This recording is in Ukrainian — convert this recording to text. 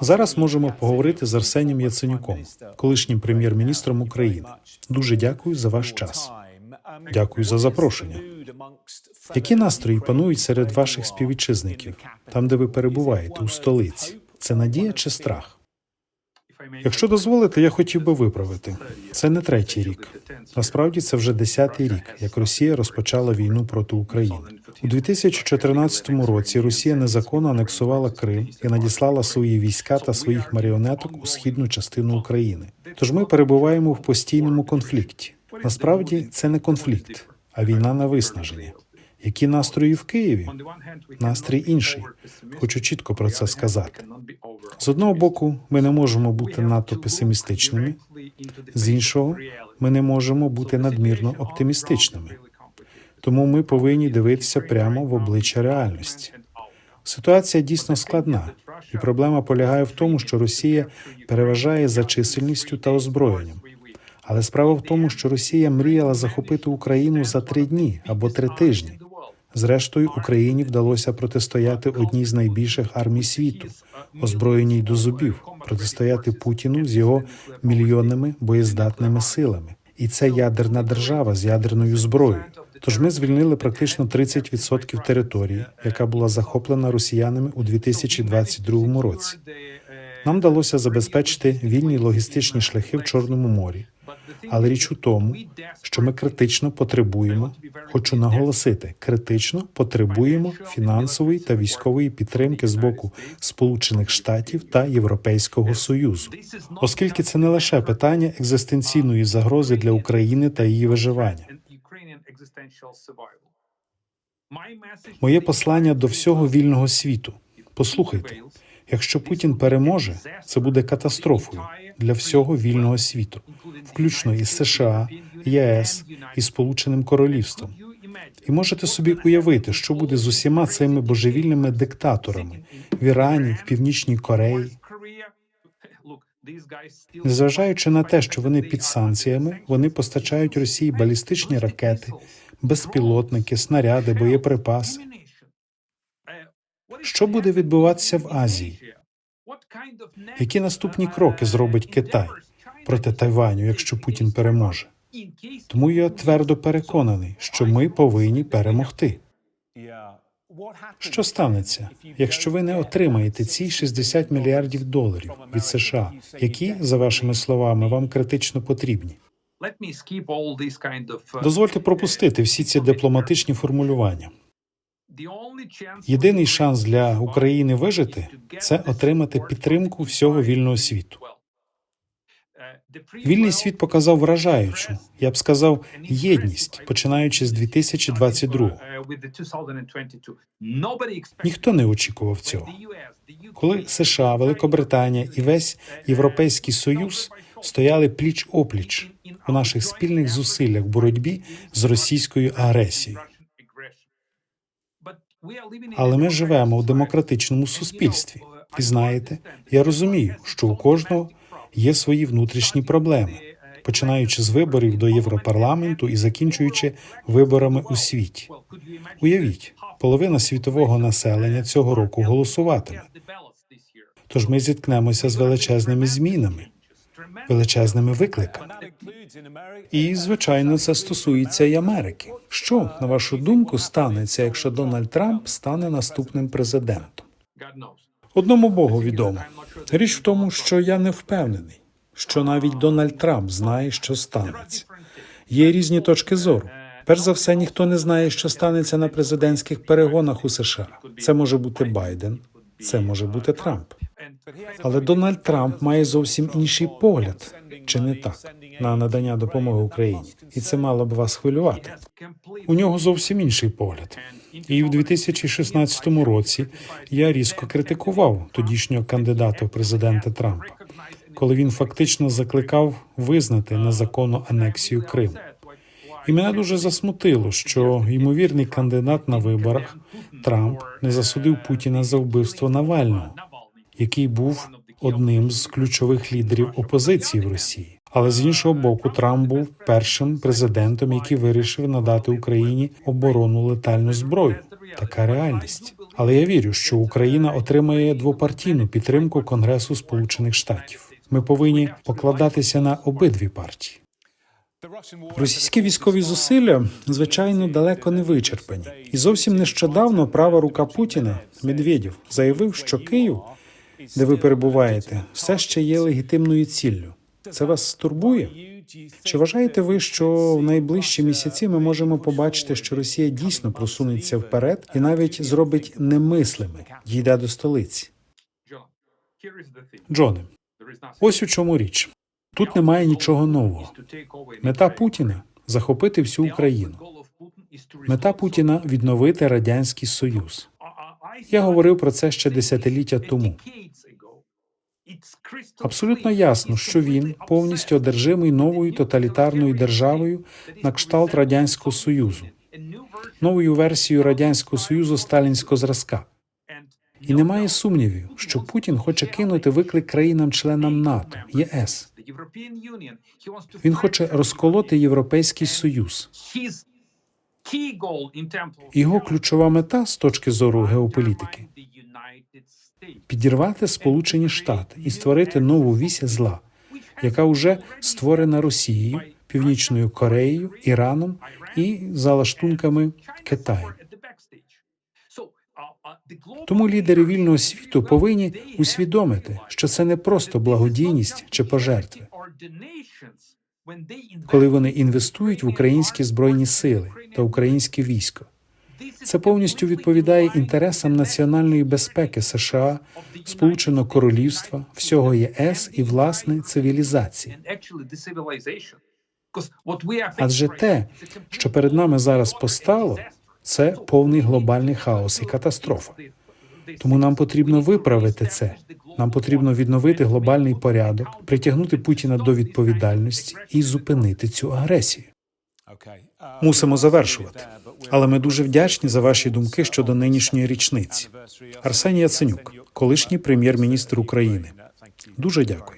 Зараз можемо поговорити з Арсенієм Яценюком, колишнім прем'єр-міністром України. Дуже дякую за ваш час. Дякую за запрошення. Які настрої панують серед ваших співвітчизників, там, де ви перебуваєте, у столиці? Це надія чи страх? Якщо дозволите, я хотів би виправити. Це не третій рік. Насправді це вже десятий рік, як Росія розпочала війну проти України. У 2014 році Росія незаконно анексувала Крим і надіслала свої війська та своїх маріонеток у східну частину України. Тож ми перебуваємо в постійному конфлікті. Насправді це не конфлікт, а війна на виснаження. Які настрої в Києві? Настрій інший. Хочу чітко про це сказати. З одного боку, ми не можемо бути надто песимістичними, з іншого, ми не можемо бути надмірно оптимістичними. Тому ми повинні дивитися прямо в обличчя реальності. Ситуація дійсно складна, і проблема полягає в тому, що Росія переважає за чисельністю та озброєнням. Але справа в тому, що Росія мріяла захопити Україну за три дні або три тижні. Зрештою, Україні вдалося протистояти одній з найбільших армій світу, озброєній до зубів, протистояти Путіну з його мільйонними боєздатними силами. І це ядерна держава з ядерною зброєю. Тож ми звільнили практично 30% території, яка була захоплена росіянами у 2022 році. Нам вдалося забезпечити вільні логістичні шляхи в Чорному морі. Але річ у тому, що ми критично потребуємо, хочу наголосити, критично потребуємо фінансової та військової підтримки з боку Сполучених Штатів та Європейського Союзу, оскільки це не лише питання екзистенційної загрози для України та її виживання. Моє послання до всього вільного світу. Послухайте, якщо Путін переможе, це буде катастрофою для всього вільного світу, включно із США, ЄС і Сполученим Королівством. І можете собі уявити, що буде з усіма цими божевільними диктаторами в Ірані, в Північній Кореї. Незважаючи на те, що вони під санкціями, вони постачають Росії балістичні ракети, безпілотники, снаряди, боєприпаси. Що буде відбуватися в Азії? Які наступні кроки зробить Китай проти Тайваню, якщо Путін переможе? Тому я твердо переконаний, що ми повинні перемогти. Що станеться, якщо ви не отримаєте ці 60 мільярдів доларів від США, які, за вашими словами, вам критично потрібні? Дозвольте пропустити всі ці дипломатичні формулювання. Єдиний шанс для України вижити це отримати підтримку всього вільного світу. Вільний світ показав вражаючу, я б сказав, єдність, починаючи з 2022. Ніхто не очікував цього. Коли США, Великобританія і весь Європейський Союз стояли пліч опліч у наших спільних зусиллях в боротьбі з російською агресією. Але ми живемо у демократичному суспільстві, і знаєте, я розумію, що у кожного є свої внутрішні проблеми, починаючи з виборів до Європарламенту і закінчуючи виборами у світі. Уявіть, половина світового населення цього року голосуватиме. Тож ми зіткнемося з величезними змінами, величезними викликами. І, звичайно, це стосується і Америки. Що, на вашу думку, станеться, якщо Дональд Трамп стане наступним президентом? Одному Богу відомо. Річ в тому, що я не впевнений, що навіть Дональд Трамп знає, що станеться. Є різні точки зору. Перш за все, ніхто не знає, що станеться на президентських перегонах у США. Це може бути Байден, це може бути Трамп. Але Дональд Трамп має зовсім інший погляд, чи не так, на надання допомоги Україні, і це мало б вас хвилювати. У нього зовсім інший погляд. І в 2016 році я різко критикував тодішнього кандидата в президенти Трампа, коли він фактично закликав визнати незаконну анексію Криму. І мене дуже засмутило, що ймовірний кандидат на виборах Трамп не засудив Путіна за вбивство Навального, який був одним з ключових лідерів опозиції в Росії. Але з іншого боку, Трамп був першим президентом, який вирішив надати Україні оборонну летальну зброю. Така реальність. Але я вірю, що Україна отримає двопартійну підтримку Конгресу Сполучених Штатів. Ми повинні покладатися на обидві партії. Російські військові зусилля, звичайно, далеко не вичерпані. І зовсім нещодавно права рука Путіна Медведєв заявив, що Київ, де ви перебуваєте, все ще є легітимною ціллю. Це вас турбує? Чи вважаєте ви, що в найближчі місяці ми можемо побачити, що Росія дійсно просунеться вперед і навіть зробить немислими, дійде до столиці? Джоне, ось у чому річ. Тут немає нічого нового. Мета Путіна захопити всю Україну. Мета Путіна відновити радянський союз. Я говорив про це ще десятиліття тому. Абсолютно ясно, що він повністю одержимий новою тоталітарною державою на кшталт радянського союзу, новою версією радянського союзу сталінського зразка. І немає сумнівів, що Путін хоче кинути виклик країнам-членам НАТО, ЄС. Він хоче розколоти Європейський Союз. Його ключова мета з точки зору геополітики підірвати Сполучені Штати і створити нову вісь зла, яка вже створена Росією, Північною Кореєю, Іраном і за лаштунками Китаю. Тому лідери вільного світу повинні усвідомити, що це не просто благодійність чи пожертви, коли вони інвестують в українські збройні сили та українське військо. Це повністю відповідає інтересам національної безпеки США, Сполученого Королівства, всього ЄС і власне цивілізації. Адже те, що перед нами зараз постало, це повний глобальний хаос і катастрофа. Тому нам потрібно виправити це. Нам потрібно відновити глобальний порядок, притягнути Путіна до відповідальності і зупинити цю агресію. Мусимо завершувати. Але ми дуже вдячні за ваші думки щодо нинішньої річниці. Арсеній Яценюк, колишній прем'єр-міністр України. Дуже дякую.